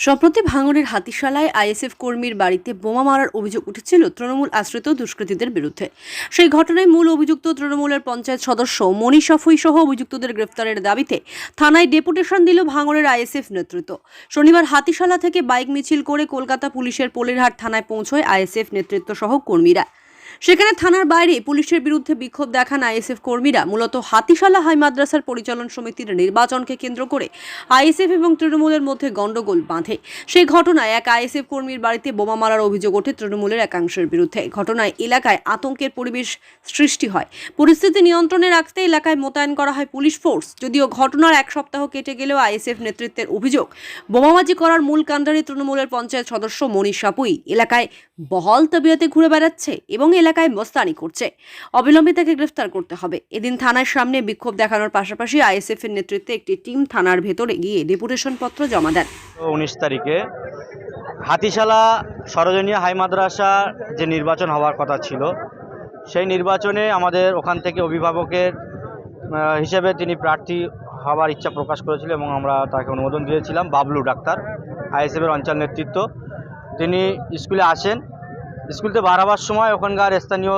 সম্প্রতি ভাঙড়ের হাতিশালায় আইএসএফ কর্মীর বাড়িতে বোমা মারার অভিযোগ উঠেছিল তৃণমূল আশ্রিত দুষ্কৃতীদের বিরুদ্ধে। সেই ঘটনায় মূল অভিযুক্ত তৃণমূলের পঞ্চায়েত সদস্য মণি সাফুই সহ অভিযুক্তদের গ্রেফতারের দাবিতে থানায় ডেপুটেশন দিল ভাঙড়ের আইএসএফ নেতৃত্ব। শনিবার হাতিশালা থেকে বাইক মিছিল করে কলকাতা পুলিশের পোলেরহাট থানায় পৌঁছয় আইএসএফ নেতৃত্ব সহ কর্মীরা। সেখানে থানার বাইরে পুলিশের বিরুদ্ধে বিক্ষোভ দেখান আইএসএফ কর্মীরা। মূলত হাতিশালা হাই মাদ্রাসার পরিচালন সমিতির নির্বাচনকে কেন্দ্র করে আইএসএফ এবং তৃণমূলের মধ্যে গন্ডগোল বাঁধে। সেই ঘটনায় এক আইএসএফ কর্মীর বাড়িতে বোমা মারার অভিযোগ ওঠে তৃণমূলের একাংশের বিরুদ্ধে। ঘটনায় এলাকায় আতঙ্কের পরিবেশ সৃষ্টি হয়। পরিস্থিতি নিয়ন্ত্রণে রাখতে এলাকায় মোতায়েন করা হয় পুলিশ ফোর্স। যদিও ঘটনার এক সপ্তাহ কেটে গেলেও আইএসএফ নেতৃত্বের অভিযোগ, বোমাবাজি করার মূল কাণ্ডারি তৃণমূলের পঞ্চায়েত সদস্য মনীষ সাপুই এলাকায় বহল তবিয়তে ঘুরে বেড়াচ্ছে এবং এলাকায় মস্তানি করছে। অবিলম্বে তাকে গ্রেফতার করতে হবে। এদিন থানার সামনে বিক্ষোভ দেখানোর পাশাপাশি আইএসএফ এর নেতৃত্বে একটি টিম থানার ভেতরে গিয়ে ডেপুটেশন পত্র জমা দেন। উনিশ তারিখে হাতিশালা সরোজনী হাই মাদ্রাসা যে নির্বাচন হওয়ার কথা ছিল, সেই নির্বাচনে আমাদের ওখান থেকে অভিভাবকের হিসেবে তিনি প্রার্থী হওয়ার ইচ্ছা প্রকাশ করেছিল এবং আমরা তাকে অনুমোদন দিয়েছিলাম, বাবলু ডাক্তার, আইএসএফের অঞ্চল নেতৃত্ব। তিনি স্কুলে আসেন স্কুলতে বার হওয়ার সময় ওখানকার স্থানীয়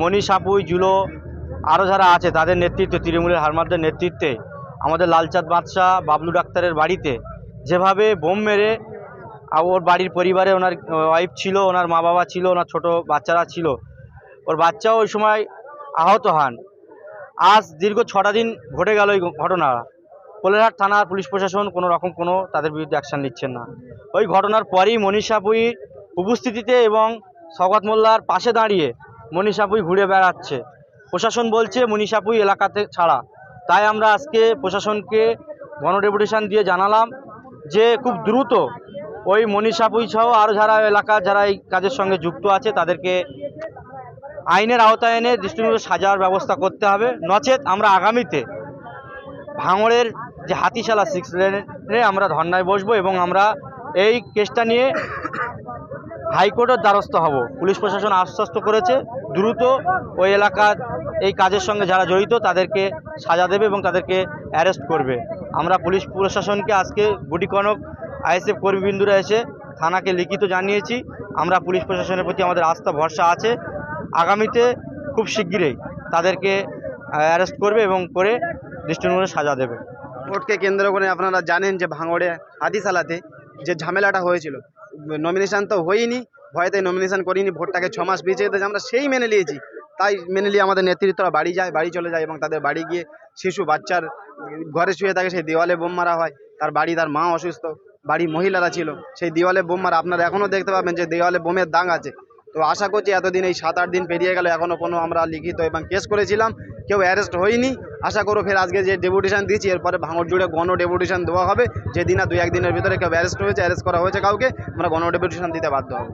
মণি সাপুই, জুলো আরও যারা আছে তাদের নেতৃত্বে, তৃণমূলের হারমাদের নেতৃত্বে, আমাদের লালচাঁদ বাদশাহ, বাবলু ডাক্তারের বাড়িতে যেভাবে বোম মেরে ওর বাড়ির পরিবারে ওনার ওয়াইফ ছিল, ওনার মা বাবা ছিল, ওনার ছোট বাচ্চারা ছিল, ওর বাচ্চাও ওই সময় আহত হন। আজ দীর্ঘ ছটা দিন ঘটে গেল এই ঘটনা। কোলেরহাট থানার পুলিশ প্রশাসন কোনো রকম কোনো তাদের বিরুদ্ধে অ্যাকশন নিচ্ছেন না। ওই ঘটনার পরেই মনীষ উপস্থিতিতে এবং সগত মোল্লার পাশে দাঁড়িয়ে মনীষাপুই ঘুরে বেড়াচ্ছে। প্রশাসন বলছে মনীষ সাপুই এলাকাতে ছাড়া। তাই আমরা আজকে প্রশাসনকে গণডেপুটেশন দিয়ে জানালাম যে, খুব দ্রুত ওই মনীষ সাপুই সহ আরও যারা এলাকা যারা এই কাজের সঙ্গে যুক্ত আছে, তাদেরকে আইনের আওতায় এনে দৃষ্টিমূলক সাজার ব্যবস্থা করতে হবে। নচেত আমরা আগামীতে ভাঙড়ের যে হাতিশালা সিক্স লেনে আমরা ধর্নায় বসবো এবং আমরা এই কেসটা নিয়ে হাইকোর্টের দ্বারস্থ হব। পুলিশ প্রশাসন আশ্বস্ত করেছে, দ্রুত ওই এলাকার এই কাজের সঙ্গে যারা জড়িত তাদেরকে সাজা দেবে এবং তাদেরকে অ্যারেস্ট করবে। আমরা পুলিশ প্রশাসনকে আজকে গুটি কনক আইএসএফ কর্মীবৃন্দুরা এসে থানাকে লিখিত জানিয়েছি। আমরা পুলিশ প্রশাসনের প্রতি আমাদের আস্থা, ভরসা আছে। আগামীতে খুব শিগগিরই তাদেরকে অ্যারেস্ট করবে এবং করে দৃষ্টিমূলক সাজা দেবে। কোর্টকে কেন্দ্র করে আপনারা জানেন যে ভাঙড়ে হাদিসালাতে যে ঝামেলাটা হয়েছিল নমিনেশন তো হয়নি, ভয়তে নমিনেশান করিনি, ভোটটাকে ছ মাস বেঁচে দিয়েছে আমরা সেই মেনে নিয়েছি। তাই মেনে নিয়ে আমাদের নেতৃত্বরা বাড়ি যায়, বাড়ি চলে যায় এবং তাদের বাড়ি গিয়ে শিশু, বাচ্চার ঘরে শুয়ে থাকে, সেই দেওয়ালে বোম মারা হয়। তার বাড়ি, তার মা অসুস্থ, বাড়ি মহিলারা ছিল, সেই দেওয়ালে বোম মারা, আপনারা এখনও দেখতে পাবেন যে দেওয়ালে বোমের দাগ আছে। তো আশা করছি এতদিন এই সাত আট দিন পেরিয়ে গেল এখনও কোনো আমরা লিখিত এবং কেস করেছিলাম, কেউ অ্যারেস্ট হয়নি। আশা করো ফের আজকে যে ডেপুটেশন দিচ্ছি এরপরে ভাঙড় জুড়ে গণ ডেপুটেশন দেওয়া হবে। যেদিন না দুই একদিনের ভিতরে কেউ অ্যারেস্ট হয়েছে অ্যারেস্ট করা হয়েছে কাউকে, আমরা গণ ডেপুটেশন দিতে বাধ্য হব।